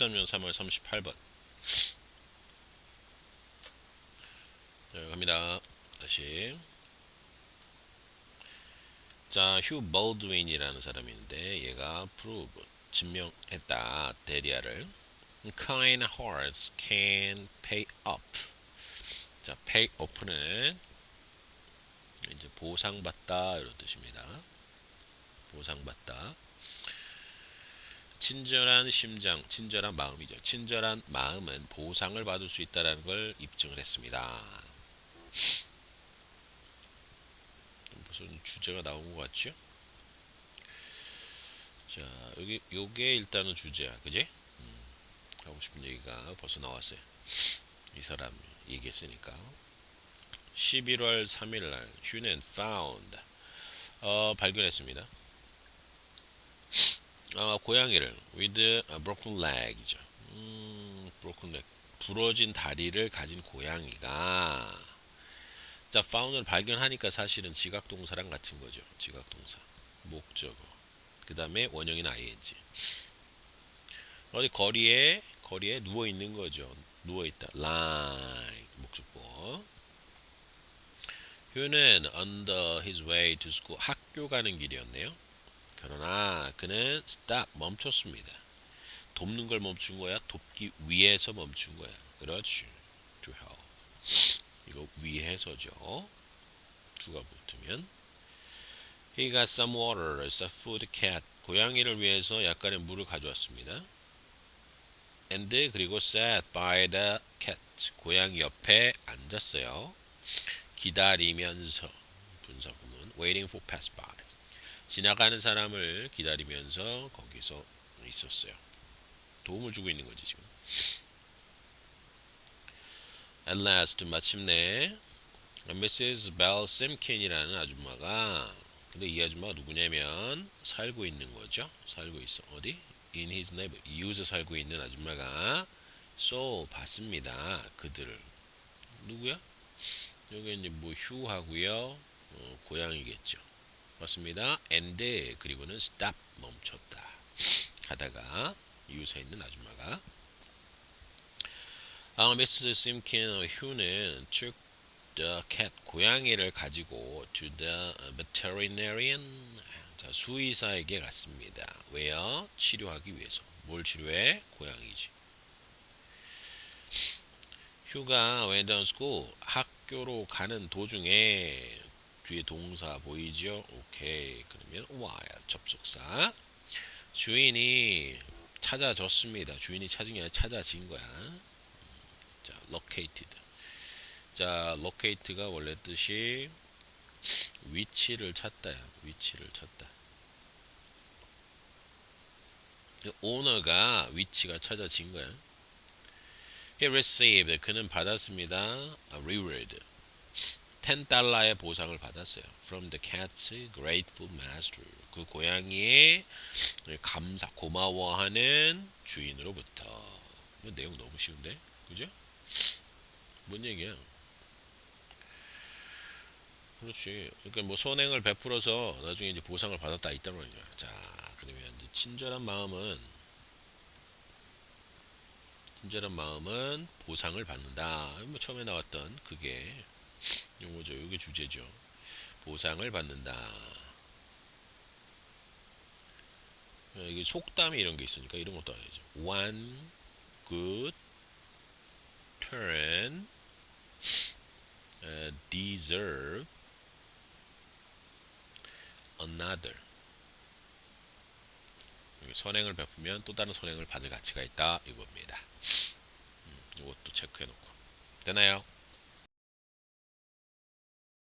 10단면 3월 38번. 자 갑니다. 다시. 자, 휴 볼드윈이라는 사람이 있는데 얘가 prove 증명했다. 데리아를. Kind hearts can pay up 자, pay up는 이제 보상받다 이런 뜻입니다. 보상받다. 친절한 심장, 친절한 마음이죠. 친절한 마음은 보상을 받을 수 있다는 걸 입증을 했습니다. 무슨 주제가 나온 것 같죠? 자, 여기 요게 일단은 주제야, 그지? 음, 하고 싶은 얘기가 벌써 나왔어요. 이 사람 얘기했으니까. 11월 3일 날 휴는 found 어, 발견했습니다. 어, 고양이를 with a broken leg이죠. 음, broken leg 부러진 다리를 가진 고양이가 자 found을 발견하니까 사실은 지각 동사랑 같은 거죠. 지각 동사 목적어 그 다음에 원형인 ing 어디 거리에 거리에 누워 있는 거죠. 누워 있다. lie 목적보 휴는 under his way to school 학교 가는 길이었네요. 그러나 그는 stop 멈췄습니다. 돕는 걸 멈춘 거야? 돕기 위해서 멈춘 거야. 그렇지. to help. 이거 위해서죠. 주가 붙으면 He got some water as a food cat. 고양이를 위해서 약간의 물을 가져왔습니다. And 그리고 sat by the cat. 고양이 옆에 앉았어요. 기다리면서 분사구문 waiting for passby 지나가는 사람을 기다리면서 거기서 있었어요. 도움을 주고 있는 거지 지금. At last 마침내 Mrs. Bell Simpkin이라는 아줌마가 근데 이 아줌마가 누구냐면 살고 있는 거죠. 살고 있어. 어디? In his neighbor. 이웃에 살고 있는 아줌마가 so 봤습니다. 그들을. 누구야? 여기 이제 뭐 휴하고요. 어, 고양이겠죠. 맞습니다. and 그리고는 stop 멈췄다. 하다가 이웃에 있는 아줌마가 아, 미스 심킨 휴는 took the cat 고양이를 가지고 to the veterinarian 자, 수의사에게 갔습니다. 왜요? 치료하기 위해서. 뭘 치료해? 고양이지. 휴가 went to school 학교로 가는 도중에 뒤에 동사 보이죠? 오케이. 그러면 while 접속사. 주인이 찾아줬습니다. 주인이 찾은 게 아니라 찾아진 거야. 자, located. 자, locate가 원래 뜻이 위치를 찾다야. 위치를 찾다. 오너가 위치가 찾아진 거야. He received. 그는 받았습니다. A reward. 10달러의 보상을 받았어요. From the cat's grateful master. 그 고양이의 감사, 고마워하는 주인으로부터. 뭐 내용 너무 쉬운데? 그죠? 뭔 얘기야? 그렇지. 그러니까 뭐 선행을 베풀어서 나중에 이제 보상을 받았다 있다는 거죠. 자, 그러면 이제 친절한 마음은 친절한 마음은 보상을 받는다. 뭐 처음에 나왔던 그게 용어죠. 이게 주제죠. 보상을 받는다. 어, 이게 속담이 이런 게 있으니까 이런 것도 알아야죠. One good turn uh, deserve another. 선행을 베푸면 또 다른 선행을 받을 가치가 있다 이겁니다. 음, 이것도 체크해 놓고 되나요?